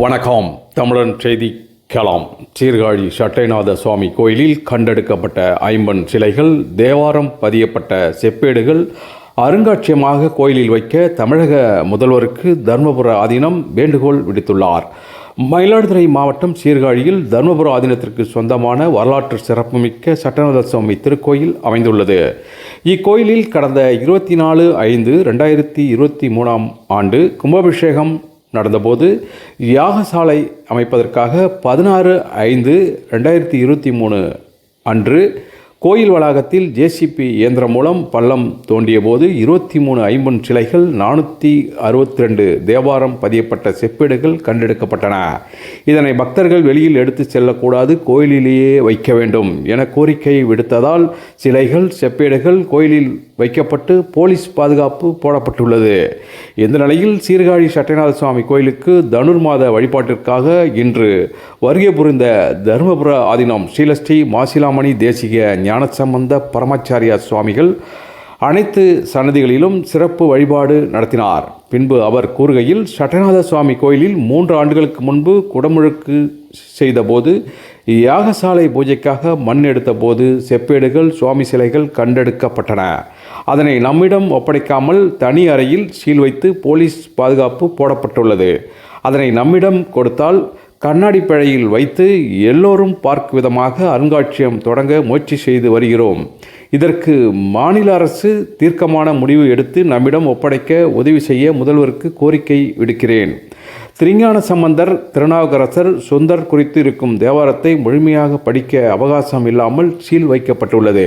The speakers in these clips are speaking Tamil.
வணக்கம். தமிழன் செய்தி கலாம். சீர்காழி சட்டைநாத சுவாமி கோயிலில் கண்டெடுக்கப்பட்ட ஐம்பன் சிலைகள் தேவாரம் பதியப்பட்ட செப்பேடுகள் அருங்காட்சியகமாக கோயிலில் வைக்க தமிழக முதல்வருக்கு தர்மபுர ஆதீனம் வேண்டுகோள் விடுத்துள்ளார். மயிலாடுதுறை மாவட்டம் சீர்காழியில் தர்மபுர ஆதீனத்திற்கு சொந்தமான வரலாற்று சிறப்புமிக்க சட்டநாத சுவாமி திருக்கோயில் அமைந்துள்ளது. இக்கோயிலில் கடந்த இருபத்தி நாலு ஐந்து ரெண்டாயிரத்தி இருபத்தி மூணாம் ஆண்டு கும்பாபிஷேகம் நடந்தபோது யாகசாலை அமைப்பதற்காக பதினாறு ஐந்து ரெண்டாயிரத்தி இருபத்தி மூணு அன்று கோயில் வளாகத்தில் ஜேசிபி இயந்திரம் மூலம் பள்ளம் தோண்டிய போது இருபத்தி மூணு ஐம்பன் சிலைகள் நானூற்றி அறுபத்தி ரெண்டு தேவாரம் பதியப்பட்ட செப்பேடுகள் கண்டெடுக்கப்பட்டன. இதனை பக்தர்கள் வெளியில் எடுத்து செல்லக்கூடாது கோயிலிலேயே வைக்க வேண்டும் என கோரிக்கை விடுத்ததால் சிலைகள் செப்பேடுகள் கோயிலில் வைக்கப்பட்டு போலீஸ் பாதுகாப்பு போடப்பட்டுள்ளது. இந்த நிலையில் சீர்காழி சட்டைநாத சுவாமி கோயிலுக்கு தனுர் மாத வழிபாட்டிற்காக இன்று வருகை புரிந்த தருமபுர ஆதீனம் ஸ்ரீலஸ்ரீ மாசிலாமணி தேசிக ஞானசம்பந்த பரமாச்சாரியா சுவாமிகள் அனைத்து சன்னதிகளிலும் சிறப்பு வழிபாடு நடத்தினார். பின்பு அவர் கூறுகையில் சட்டநாத சுவாமி கோயிலில் மூன்று ஆண்டுகளுக்கு முன்பு குடமுழுக்கு செய்தபோது யாகசாலை பூஜைக்காக மண் எடுத்தபோது செப்பேடுகள் சுவாமி சிலைகள் கண்டெடுக்கப்பட்டன. அதனை நம்மிடம் ஒப்படைக்காமல் தனி அறையில் சீல் வைத்து போலீஸ் பாதுகாப்பு போடப்பட்டுள்ளது. அதனை நம்மிடம் கொடுத்தால் கண்ணாடி பிழையில் வைத்து எல்லோரும் பார்க்கும் விதமாக அருங்காட்சியகம் தொடங்க முயற்சி செய்து வருகிறோம். இதற்கு மாநில அரசு தீர்க்கமான முடிவு எடுத்து நம்மிடம் ஒப்படைக்க உதவி செய்ய முதல்வருக்கு கோரிக்கை விடுக்கிறேன். திருஞான சம்பந்தர் திருநாவுக்கரசர் சுந்தர் குறித்து இருக்கும் தேவாரத்தை முழுமையாக படிக்க அவகாசம் இல்லாமல் சீல் வைக்கப்பட்டுள்ளது.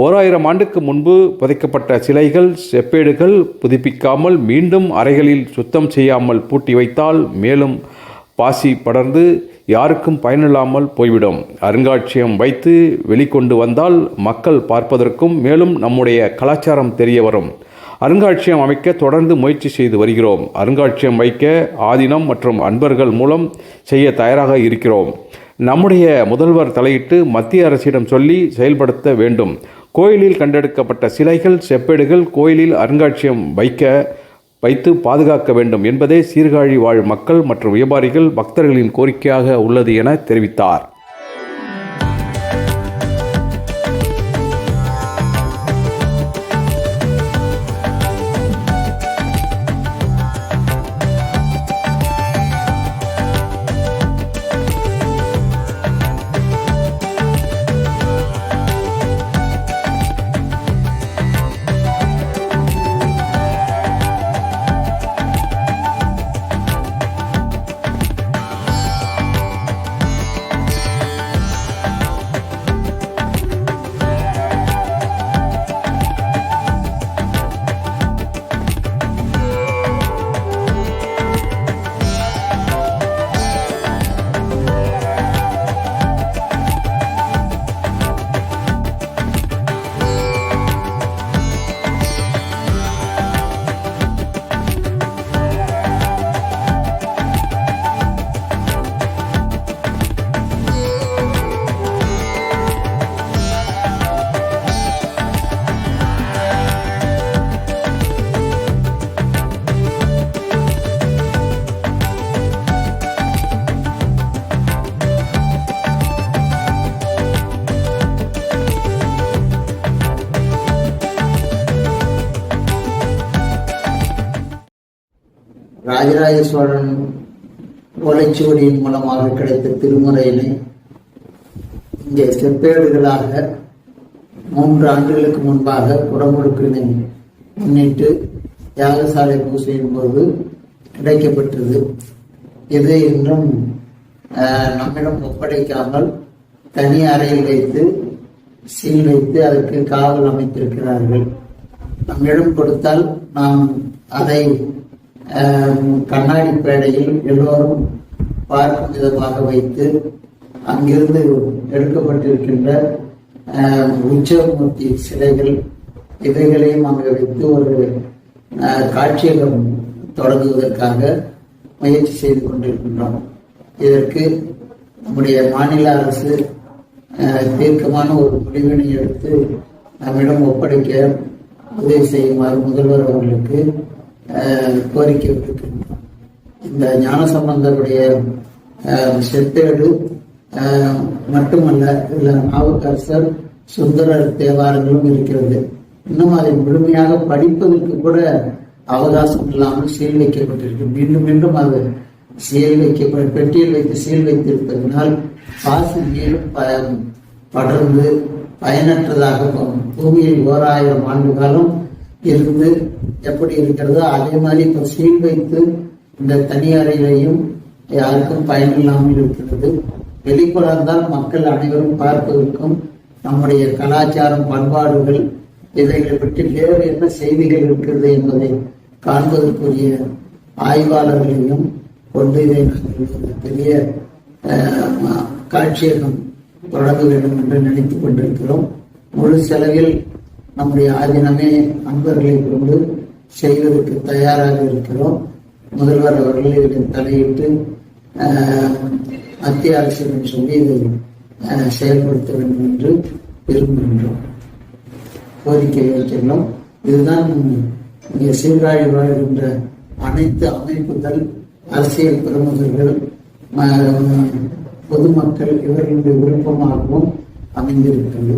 ஓராயிரம் ஆண்டுக்கு முன்பு புதைக்கப்பட்ட சிலைகள் செப்பேடுகள் புதுப்பிக்காமல் மீண்டும் அறைகளில் சுத்தம் செய்யாமல் பூட்டி வைத்தால் மேலும் பாசி படர்ந்து யாருக்கும் பயனில்லாமல் போய்விடும். அருங்காட்சியகம் வைத்து வெளிக்கொண்டு வந்தால் மக்கள் பார்ப்பதற்கும் மேலும் நம்முடைய கலாச்சாரம் தெரிய வரும். அருங்காட்சியகம் அமைக்க தொடர்ந்து முயற்சி செய்து வருகிறோம். அருங்காட்சியகம் வைக்க ஆதீனம் மற்றும் அன்பர்கள் மூலம் செய்ய தயாராக இருக்கிறோம். நம்முடைய முதல்வர் தலையிட்டு மத்திய அரசிடம் சொல்லி செயல்படுத்த வேண்டும். கோயிலில் கண்டெடுக்கப்பட்ட சிலைகள் செப்பேடுகள் கோயிலில் அருங்காட்சியகம் வைக்க வைத்து பாதுகாக்க வேண்டும் என்பதே சீர்காழி வாழ் மக்கள் மற்றும் வியாபாரிகள் பக்தர்களின் கோரிக்கையாக உள்ளது என தெரிவித்தார். ராஜராஜ சோழன் ஓலைச்சுவடியின் மூலமாக கிடைத்த திருமுறையினை இங்கே செப்பேடுகளாக மூன்று ஆண்டுகளுக்கு முன்பாக குடமுழுக்கினை முன்னிட்டு யாகசாலை பூசையின் போது கிடைக்கப்பட்டது இது இன்றும் நம்மிடம் ஒப்படைக்காமல் தனி அறையில் வைத்து சீல் வைத்து அதற்கு காவல் அமைத்திருக்கிறார்கள். நம்மிடம் கொடுத்தால் நாம் அதை கண்ணாடி பேடையில் எல்லோரும் பார்க்கும் விதமாக வைத்து அங்கிருந்து எடுக்கப்பட்டிருக்கின்ற உச்சமூர்த்தி சிலைகள் இவைகளையும் அங்கே வைத்து ஒரு காட்சியகம் தொடங்குவதற்காக முயற்சி செய்து கொண்டிருக்கின்றோம். இதற்கு நம்முடைய மாநில அரசு தீர்க்கமான ஒரு முடிவினை எடுத்து நம்மிடம் ஒப்படைக்க உதவி செய்யுமாறு முதல்வர் அவர்களுக்கு கோரிக்கை விடுக்கின்றோம் இந்த ஞானசம்பந்தருடைய சம்பந்தருடைய செப்பேடு மட்டுமல்ல இதுல நாவுக்கரசர் சுந்தரர் தேவாரங்களும் இருக்கிறது. இன்னும் அதை முழுமையாக படிப்பதற்கு கூட அவகாசம் இல்லாமல் சீல் வைக்கப்பட்டிருக்கு. மீண்டும் மீண்டும் அது சீல் வைக்க பெட்டியில் வைத்து சீல் வைத்திருப்பதனால் பாசி மேலும் ப- படர்ந்து பயனற்றதாக பூமியில் ஓராயிரம் ஆண்டு காலம் இருந்து எப்படி இருக்கிறதோ அதே மாதிரி இப்போ சீல் வைத்து இந்த தனி யாருக்கும் பயனில்லாமல் இருக்கிறது. வெளிப்புறம்தான் மக்கள் அனைவரும் பார்ப்பதற்கும் நம்முடைய கலாச்சாரம் பண்பாடுகள் இதைகளை பற்றி வேறு என்ன செய்திகள் இருக்கிறது என்பதை காண்பதற்குரிய ஆய்வாளர்களையும் கொண்டு இதை நாங்கள் பெரிய காட்சியகம் தொடங்க வேண்டும் என்று நினைத்துக் கொண்டிருக்கிறோம். முழு செலவில் நம்முடைய ஆதீனமே அன்பர்களை கொண்டு செய்வதற்கு தயாராக இருக்கிறோம். முதல்வர் அவர்கள் இதில் தலையிட்டு மத்திய அரசிடம் சொல்லி இதை அஹ், செயல்படுத்த வேண்டும் என்று விரும்புகின்றோம். கோரிக்கை வைக்கின்றோம் இதுதான் இங்கே சீர்காழி வாழ்கின்ற அனைத்து அமைப்புகள் அரசியல் பிரமுகர்கள் பொதுமக்கள் இவர்களுடைய விருப்பமாகவும் அமைந்திருக்கிறது